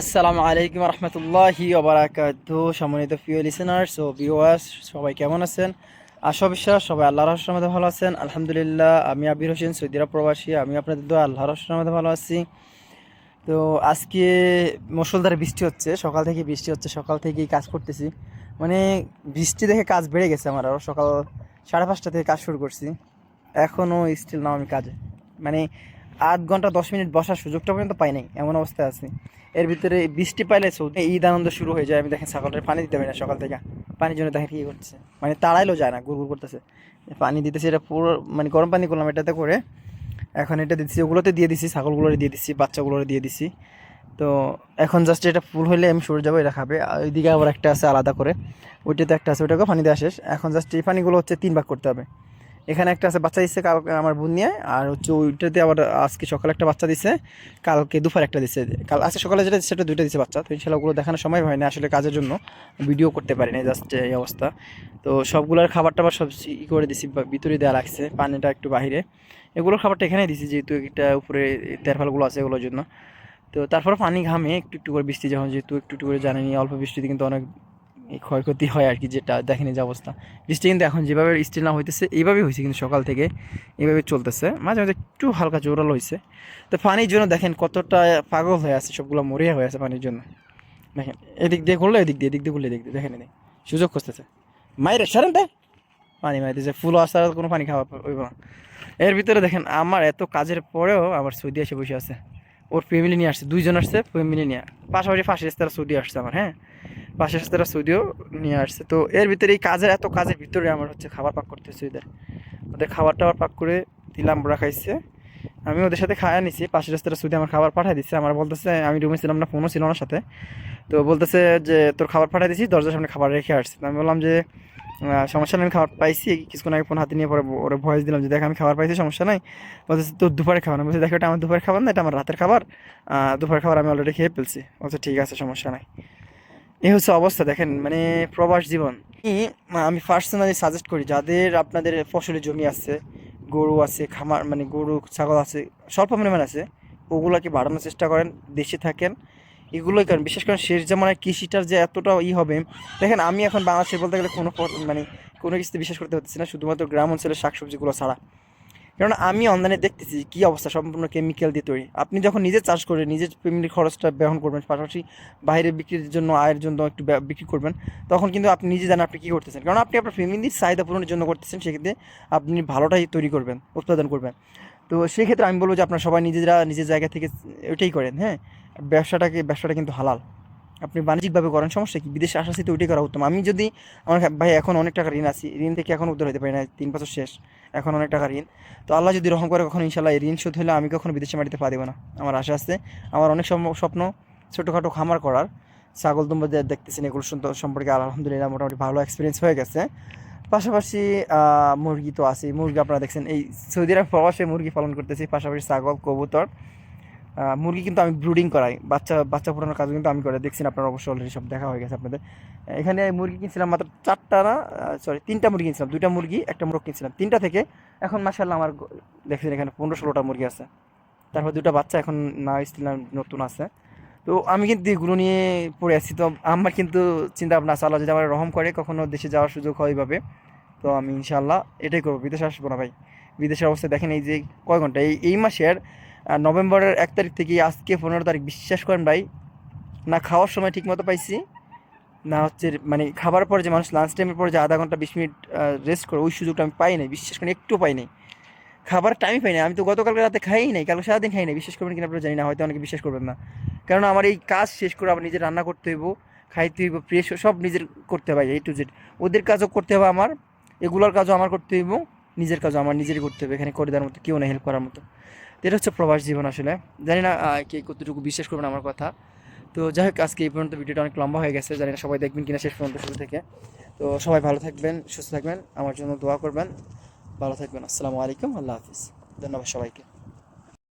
আসসালামু আলাইকুম রহমতুল্লাহি ওবরাকাত সম্মানিত প্রিয় লিসেনার্স ও ভিউয়ার্স সবাই কেমন আছেন? আশা বিশ্বাস, সবাই আল্লাহর রহমতে ভালো আছেন। আলহামদুলিল্লাহ, আমি আবির হোসেন, সৌদি আরব প্রবাসী। আমি আপনাদের দোয়া আল্লাহর রহমতে ভালো আছি। তো আজকে মুসলধারে বৃষ্টি হচ্ছে, সকাল থেকে বৃষ্টি হচ্ছে, সকাল থেকেই কাজ করতেছি। মানে বৃষ্টি দেখে কাজ বেড়ে গেছে আমার আরও সকাল সাড়ে পাঁচটা থেকে কাজ শুরু করছি। এখনও স্টিল নাও আমি কাজে। মানে আধ ঘণ্টা দশ মিনিট বসার সুযোগটা পর্যন্ত পাই নাই, এমন অবস্থায় আছি। এর ভিতরে বৃষ্টি পাইলে সৌদি ঈদ আনন্দ শুরু হয়ে যায়। আমি দেখেন সকালের পানি দিতে পারি না সকাল থেকে। পানির জন্য দেখেন কী করছে। মানে তাড়াইলেও যায় না, গুড় করতেছে। পানি দিতেছি এটা পুরো মানে গরম পানি করলাম এটাতে করে। এখন এটা দিচ্ছি ওগুলোতে দিয়ে দিছি, ছাগলগুলোরে দিয়ে দিছি, বাচ্চাগুলোরে দিয়ে দিছি। তো এখন জাস্ট এটা ফুল হলে আমি সরে যাব এটা খাবে। ওইদিকে আবার একটা আছে আলাদা করে। ওইটাতে একটা আছে ওইটাকে পানি দেওয়া শেষ। এখন জাস্ট এই পানিগুলো হচ্ছে তিন ভাগ করতে হবে। এখানে একটা আছে, বাচ্চা দিচ্ছে কাল আমার বোন নিয়ে, আর হচ্ছে ওইটাতে আবার আজকে সকালে একটা বাচ্চা দিছে, কালকে দুপুর একটা দিচ্ছে কাল আজকে সকালে যেটা সেটা দুইটা দিচ্ছে বাচ্চা, তো ইনশাল্লাহ ওগুলো দেখানোর সময় হয় না আসলে কাজের জন্য। ভিডিও করতে পারি না জাস্ট এই অবস্থা। তো সবগুলোর খাবার টাবার সব ই করে দিছি, বা ভিতরে দেওয়া লাগছে পানিটা একটু বাহিরে। এগুলোর খাবারটা এখানেই দিছি, যেহেতু এটা উপরে তেরফালগুলো আছে এগুলোর জন্য। তো তারপর পানি ঘামে, একটু একটু করে বৃষ্টি যখন যেহেতু একটু একটু করে জানেনি অল্প বৃষ্টিতে কিন্তু অনেক এই ক্ষয়ক্ষতি হয় আর কি, যেটা দেখেনি যে অবস্থা। বৃষ্টি কিন্তু এখন যেভাবে স্টিল না হইতেছে, এইভাবেই হয়েছে কিন্তু সকাল থেকে, এইভাবে চলতেছে। মাঝে মাঝে একটু হালকা জোরালো হয়েছে তো পানির জন্য দেখেন কতটা পাগল হয়ে আছে, সবগুলো মরিয়া হয়ে আছে পানির জন্য। দেখেন, এদিক দিয়ে করল এদিক দিয়ে এদিক দিয়ে করলে এদিক দিয়ে, দেখেন এদিক। সুযোগ খুঁজতেছে। মাইরে, সারেন দে পানি মারিতেছে ফুল আসার কোনো পানি খাওয়া হইব না। এর ভিতরে দেখেন, আমার এত কাজের পরেও আমার সৌদি এসে বসে আছে। ওর ফ্যামিলি নিয়ে আসছে, দুইজন আসছে ফ্যামিলি নিয়ে। পাশাপাশি ফাঁসি তারা সৌদি আসছে আমার হ্যাঁ। পাশের রাস্তারা সৌদিও নিয়ে আসছে। তো এর ভিতরে এই কাজের, এত কাজের ভিতরে আমার হচ্ছে খাবার পাক করতে হচ্ছে ওদের। ওদের খাবার টাবার পাক করে দিলাম, ওরা খাইছে। আমি ওদের সাথে খাওয়া নিছি, পাশের রাস্তাটা সৌদি আমার খাবার পাঠিয়ে দিচ্ছে আমার বলতেছে, আমি রুমে ছিলাম না ফোনও ছিল ওনার সাথে। তো বলতেছে যে, তোর খাবার পাঠিয়ে দিছি, দরজার সামনে খাবার রেখে আসছে। আমি বললাম যে সমস্যা নেই, আমি খাবার পাইছি। কিছুক্ষণ আগে ফোন হাতে নিয়ে পরে ওরা ভয়েস দিলাম যে, দেখ, আমি খাবার পাইছি, সমস্যা নাই। বলতেছে, তোর দুপুরে খাবার না? বলছে, দেখো, এটা আমার দুপুরের খাবার না, এটা আমার রাতের খাবার। দুপুরের খাবার আমি অলরেডি খেয়ে ফেলছি। বলছে, ঠিক আছে, সমস্যা নাই। এই হচ্ছে অবস্থা, দেখেন মানে প্রবাস জীবন। আমি পার্সোনালি সাজেস্ট করি, যাদের আপনাদের ফসলের জমি আছে, গরু আছে, খামার মানে গরু, ছাগল আছে, স্বল্প পরিমাণ আছে, ওগুলোকে বাড়ানোর চেষ্টা করেন, দেশে থাকেন। এগুলোই কারণ বিশেষ করে শেষ জামানায় কৃষিটার যে এতটা ই হবে, দেখেন, আমি এখন বাংলাদেশে বলতে গেলে কোনো মানে কোনো কিছুতে বিশ্বাস করতে পারতেছি না, শুধুমাত্র গ্রাম অঞ্চলের শাকসবজিগুলো ছাড়া। কারণ আমি অনলাইনে দেখতেছি কী অবস্থা, সম্পূর্ণ কেমিক্যাল দিয়ে তৈরি। আপনি যখন নিজে চাষ করে নিজের ফ্যামিলির খরচটা বহন করবেন, পাশাপাশি বাইরে বিক্রির জন্য আয়ের জন্য একটু বিক্রি করবেন, তখন কিন্তু আপনি নিজে জানেন আপনি কী করতেছেন। কারণ আপনি আপনার ফ্যামিলির চাহিদা পূরণের জন্য করতেছেন, সেক্ষেত্রে আপনি ভালোটাই তৈরি করবেন, উৎপাদন করবেন। তো সেক্ষেত্রে আমি বলব যে আপনারা সবাই নিজেরা নিজের জায়গা থেকে ওইটাই করেন হ্যাঁ? ব্যবসাটাকে, ব্যবসাটা কিন্তু হালাল। আপনি বাণিজ্যিকভাবে করেন, সমস্যা কি? বিদেশে আসা তো ওইটাই করা উত্তম। আমি যদি আমার ভাই, এখন অনেক টাকা ঋণ আছি, ঋণ থেকে এখন উদ্ধার হতে পারি না তিন বছর শেষ, এখন অনেক টাকা ঋণ। তো আল্লাহ যদি রহম করে কখনো ইনশাল্লাহ ঋণ শোধ হলে আমি কখনো বিদেশে মাটিতে পা দেবো না। আমার আশা আছে। আমার অনেক স্বপ্ন ছোটোখাটো খামার করার। ছাগল দুম্বা দেখতেছেন এগুলো সম্পর্কে আলহামদুলিল্লাহ মোটামুটি ভালো এক্সপিরিয়েন্স হয়ে গেছে। পাশাপাশি মুরগি তো আছে মুরগি আপনারা দেখছেন, এই সৌদি আরব প্রবাসে মুরগি পালন করতেছি, পাশাপাশি ছাগল, কবুতর। মুরগি কিন্তু আমি ব্রুডিং করাই। বাচ্চা বাচ্চা ফোটানোর কাজ কিন্তু আমি করে দেখছেন আপনারা অবশ্যই অলরেডি সব দেখা হয়ে গেছে আপনাদের। এখানে মুরগি কিনছিলাম মাত্র চারটা না সরি তিনটা মুরগি কিনছিলাম। দুইটা মুরগি, একটা মোরগ কিনছিলাম। তিনটা থেকে এখন মাসাল্লাহ আমার দেখছেন এখানে পনেরো ষোলোটা মুরগি আছে। তারপর দুটো বাচ্চা এখন না স্টিল নতুন আছে। তো আমি কিন্তু এগুলো নিয়ে পড়ে আছি। তো আমার কিন্তু চিন্তা ভাবনা আছে, আল্লাহ যদি আমার রহম করে, কখনো দেশে যাওয়ার সুযোগ হয় এইভাবে তো আমি ইনশাল্লাহ এটাই করব। বিদেশে আসব না ভাই। বিদেশের অবস্থা দেখেন এই যে কয় ঘণ্টা, এই এই মাসের নভেম্বরের এক তারিখ থেকে আজকে পনেরো তারিখ। বিশ্বাস করেন ভাই, না খাওয়ার সময় ঠিক মতো পাইছি, না হচ্ছে মানে খাবার পর যে মানুষ লাঞ্চ টাইমের পর যে আধা ঘণ্টা বিশ মিনিট রেস্ট করে, ওই সুযোগটা আমি পাই নাই, বিশ্বাস করেন একটু পাই নাই। খাবার টাইমই পাই নাই। আমি তো গতকালকে রাতে খাই নাই, কালকে সারাদিন খাই নাই, বিশ্বাস করবেন কিনা আপনারা জানি না, হয়তো অনেকে বিশ্বাস করবেন না। কারণ আমার এই কাজ শেষ করে আবার নিজে রান্না করতে হইব, খাইতে হইব ফ্রেশ সব নিজের করতে হবে এই টু জেড ওদের কাজও করতে হবে আমার, এগুলোর কাজও আমার করতে হইব, নিজের কাজও আমার নিজেরই করতে হবে, এখানে করে দেওয়ার মতো, কেউ না হেল্প করার মতো। এটা হচ্ছে প্রবাস জীবন আসলে। জানি না কে কতটুকু বিশ্বাস করবেন আমার কথা। তো যাই হোক, আজকে এই পর্যন্ত ভিডিওটা অনেক লম্বা হয়ে গেছে। জানি না সবাই দেখবেন কিনা শেষ পর্যন্ত শুরু থেকে। তো সবাই ভালো থাকবেন, সুস্থ থাকবেন। আমার জন্য দোয়া করবেন। ভালো থাকবেন। আসসালামু আলাইকুম। আল্লাহ হাফিজ। ধন্যবাদ সবাইকে।